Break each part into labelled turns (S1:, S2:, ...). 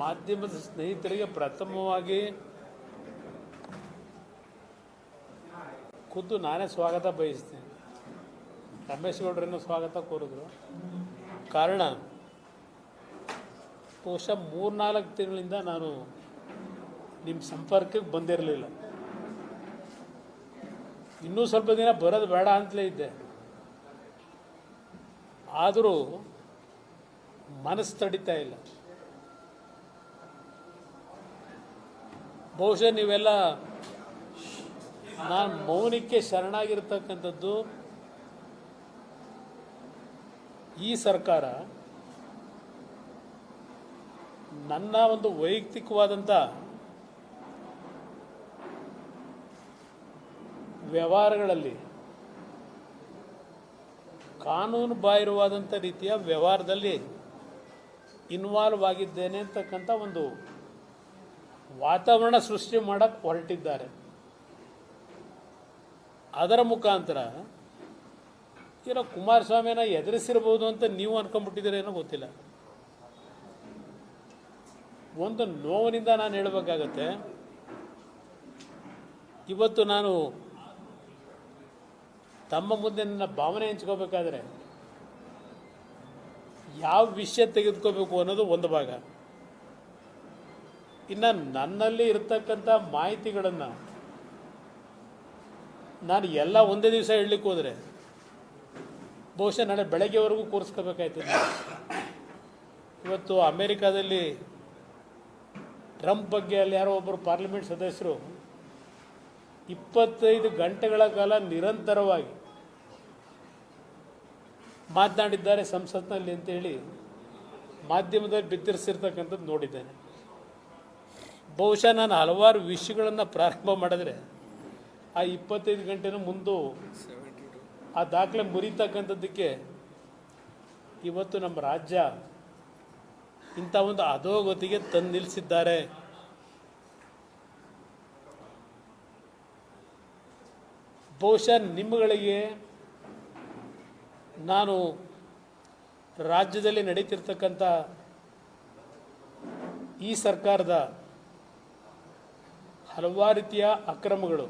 S1: ಮಾಧ್ಯಮದ ಸ್ನೇಹಿತರಿಗೆ ಪ್ರಥಮವಾಗಿ ಖುದ್ದು ನಾನೇ ಸ್ವಾಗತ ಬಯಸ್ತೇನೆ. ರಮೇಶ್ ಸ್ವಾಗತ ಕೋರಿದ್ರು. ಕಾರಣ, ಬಹುಶಃ ಮೂರ್ನಾಲ್ಕು ತಿಂಗಳಿಂದ ನಾನು ನಿಮ್ಮ ಸಂಪರ್ಕಕ್ಕೆ ಬಂದಿರಲಿಲ್ಲ. ಇನ್ನೂ ಸ್ವಲ್ಪ ದಿನ ಬರೋದು ಬೇಡ ಅಂತಲೇ ಇದ್ದೆ. ಆದರೂ ಮನಸ್ಸು ತಡಿತಾ ಇಲ್ಲ. ಬಹುಶಃ ನೀವೆಲ್ಲ ನಾನು ಮೌನಕ್ಕೆ ಶರಣಾಗಿರ್ತಕ್ಕಂಥದ್ದು ಈ ಸರ್ಕಾರ ನನ್ನ ಒಂದು ವೈಯಕ್ತಿಕವಾದಂಥ ವ್ಯವಹಾರಗಳಲ್ಲಿ ಕಾನೂನು ಬಾಹಿರವಾದಂಥ ರೀತಿಯ ವ್ಯವಹಾರದಲ್ಲಿ ಇನ್ವಾಲ್ವ್ ಆಗಿದ್ದೇನೆ ಅಂತಕ್ಕಂಥ ಒಂದು ವಾತಾವರಣ ಸೃಷ್ಟಿ ಮಾಡಕ್ಕೆ ಹೊರಟಿದ್ದಾರೆ. ಅದರ ಮುಖಾಂತರ ಏನೋ ಕುಮಾರಸ್ವಾಮಿನ ಎದುರಿಸಿರ್ಬೋದು ಅಂತ ನೀವು ಅನ್ಕೊಂಡ್ಬಿಟ್ಟಿದ್ದೀರೇನೋ ಗೊತ್ತಿಲ್ಲ. ಒಂದು ನೋವಿನಿಂದ ನಾನು ಹೇಳಬೇಕಾಗತ್ತೆ. ಇವತ್ತು ನಾನು ತಮ್ಮ ಮುಂದೆ ನನ್ನ ಭಾವನೆ ಹಂಚ್ಕೋಬೇಕಾದ್ರೆ ಯಾವ ವಿಷಯ ತೆಗೆದುಕೋಬೇಕು ಅನ್ನೋದು ಒಂದು ಭಾಗ. ಇನ್ನು ನನ್ನಲ್ಲಿ ಇರತಕ್ಕಂಥ ಮಾಹಿತಿಗಳನ್ನು ನಾನು ಎಲ್ಲ ಒಂದೇ ದಿವಸ ಹೇಳಲಿಕ್ಕೆ ಹೋದರೆ, ಬಹುಶಃ ನಾಳೆ ಬೆಳಗ್ಗೆವರೆಗೂ ಕೂರಿಸ್ಕೋಬೇಕಾಯ್ತು ಇವತ್ತು ಅಮೇರಿಕಾದಲ್ಲಿ ಟ್ರಂಪ್ ಬಗ್ಗೆ ಅಲ್ಲಿ ಯಾರೋ ಒಬ್ಬರು ಪಾರ್ಲಿಮೆಂಟ್ ಸದಸ್ಯರು ಇಪ್ಪತ್ತೈದು ಗಂಟೆಗಳ ಕಾಲ ನಿರಂತರವಾಗಿ ಮಾತನಾಡಿದ್ದಾರೆ ಸಂಸತ್ನಲ್ಲಿ ಅಂತೇಳಿ ಮಾಧ್ಯಮದಲ್ಲಿ ಬಿತ್ತರಿಸಿರ್ತಕ್ಕಂಥದ್ದು ನೋಡಿದ್ದೇನೆ. ಬಹುಶಃ ನಾನು ಹಲವಾರು ವಿಷಯಗಳನ್ನು ಪ್ರಾರಂಭ ಮಾಡಿದ್ರೆ ಆ ಇಪ್ಪತ್ತೈದು ಗಂಟೆನೂ ಮುಂದು ಆ ದಾಖಲೆ ಮುರಿತಕ್ಕಂಥದ್ದಕ್ಕೆ ಇವತ್ತು ನಮ್ಮ ರಾಜ್ಯ ಇಂಥ ಒಂದು ಅಧೋಗತಿಗೆ ತಂದು ನಿಲ್ಲಿಸಿದ್ದಾರೆ. ಬಹುಶಃ ನಿಮ್ಮಗಳಿಗೆ ನಾನು ರಾಜ್ಯದಲ್ಲಿ ನಡೀತಿರ್ತಕ್ಕಂಥ ಈ ಸರ್ಕಾರದ ಹಲವಾರು ರೀತಿಯ ಅಕ್ರಮಗಳು.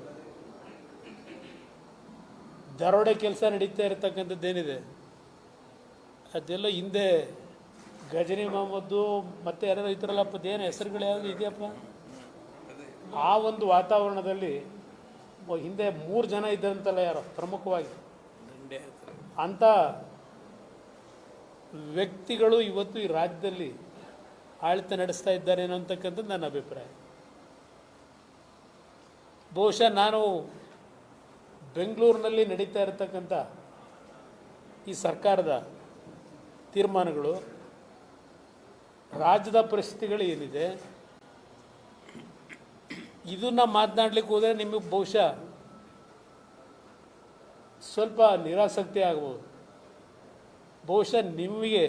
S1: ದರೋಡೆ ಕೆಲಸ ನಡೀತಾ ಇರತಕ್ಕಂಥದ್ದೇನಿದೆ ಅದೆಲ್ಲ ಹಿಂದೆ ಗಜನಿ ಮೊಹಮ್ಮದ್ದು ಮತ್ತೆ ಯಾರು ಇದ್ರಲ್ಲಪ್ಪ ಏನು ಹೆಸರುಗಳು ಯಾವುದು ಇದೆಯಪ್ಪ? ಆ ಒಂದು ವಾತಾವರಣದಲ್ಲಿ ಹಿಂದೆ ಮೂರು ಜನ ಇದ್ದಂತಲ್ಲ ಯಾರೋ, ಪ್ರಮುಖವಾಗಿ. ಅಂಥ ವ್ಯಕ್ತಿಗಳು ಇವತ್ತು ಈ ರಾಜ್ಯದಲ್ಲಿ ಆಳ್ತ ನಡೆಸ್ತಾ ಇದ್ದಾರೆ ಅಂತಕ್ಕಂಥದ್ದು ನನ್ನ ಅಭಿಪ್ರಾಯ. ಬಹುಶಃ ನಾನು ಬೆಂಗಳೂರಿನಲ್ಲಿ ನಡೀತಾ ಇರತಕ್ಕಂಥ ಈ ಸರ್ಕಾರದ ತೀರ್ಮಾನಗಳು, ರಾಜ್ಯದ ಪರಿಸ್ಥಿತಿಗಳು ಏನಿದೆ, ಇದನ್ನು ಮಾತನಾಡ್ಲಿಕ್ಕೆ ಹೋದರೆ ನಿಮಗೆ ಬಹುಶಃ ಸ್ವಲ್ಪ ನಿರಾಸಕ್ತಿ ಆಗ್ಬೋದು. ಬಹುಶಃ ನಿಮಗೆ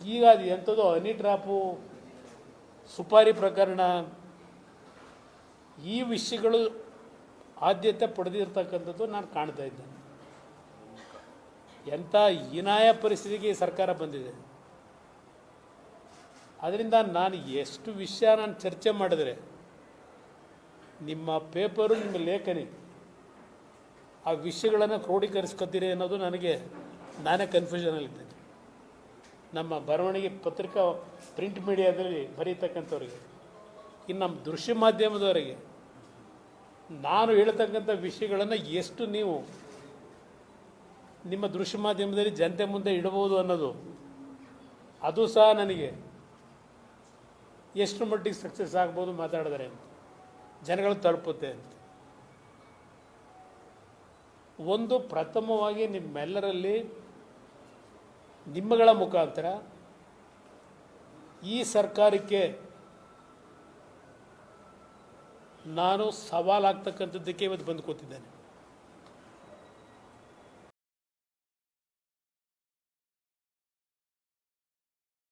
S1: ಈಗ ಅದು ಎಂಥದೋ ಹನಿ ಡ್ರಾಪು ಸುಪಾರಿ ಪ್ರಕರಣ ಈ ವಿಷಯಗಳು ಆದ್ಯತೆ ಪಡೆದಿರ್ತಕ್ಕಂಥದ್ದು ನಾನು ಕಾಣ್ತಾ ಇದ್ದೇನೆ. ಎಂಥ ಹೀನಾಯ ಪರಿಸ್ಥಿತಿಗೆ ಸರ್ಕಾರ ಬಂದಿದೆ. ಅದರಿಂದ ನಾನು ಎಷ್ಟು ವಿಷಯ ನಾನು ಚರ್ಚೆ ಮಾಡಿದ್ರೆ ನಿಮ್ಮ ಪೇಪರು, ನಿಮ್ಮ ಲೇಖನಿ ಆ ವಿಷಯಗಳನ್ನು ಕ್ರೋಢೀಕರಿಸ್ಕೊತೀರಿ ಅನ್ನೋದು ನನಗೆ ನಾನೇ ಕನ್ಫ್ಯೂಷನಲ್ಲಿದ್ದೇನೆ ನಮ್ಮ ಬರವಣಿಗೆ ಪತ್ರಿಕಾ ಪ್ರಿಂಟ್ ಮೀಡಿಯಾದಲ್ಲಿ ಬರೀತಕ್ಕಂಥವ್ರಿಗೆ, ಇನ್ನು ನಮ್ಮ ದೃಶ್ಯ ಮಾಧ್ಯಮದವರಿಗೆ ನಾನು ಹೇಳ್ತಕ್ಕಂಥ ವಿಷಯಗಳನ್ನು ಎಷ್ಟು ನೀವು ನಿಮ್ಮ ದೃಶ್ಯ ಮಾಧ್ಯಮದಲ್ಲಿ ಜನತೆ ಮುಂದೆ ಇಡಬಹುದು ಅನ್ನೋದು, ಅದು ಸಹ ನನಗೆ ಎಷ್ಟು ಮಟ್ಟಿಗೆ ಸಕ್ಸಸ್ ಆಗ್ಬೋದು ಮಾತಾಡಿದರೆ ಅಂತ, ಜನಗಳು ತಲುಪುತ್ತೆ ಅಂತ. ಒಂದು ಪ್ರಥಮವಾಗಿ ನಿಮ್ಮೆಲ್ಲರಲ್ಲಿ ನಿಮ್ಮಗಳ ಮುಖಾಂತರ ಈ ಸರ್ಕಾರಕ್ಕೆ ನಾನು ಸವಾಲಾಗ್ತಕ್ಕಂಥದ್ದಕ್ಕೆ ಇವತ್ತು ಬಂದು ಕೂತಿದ್ದೇನೆ.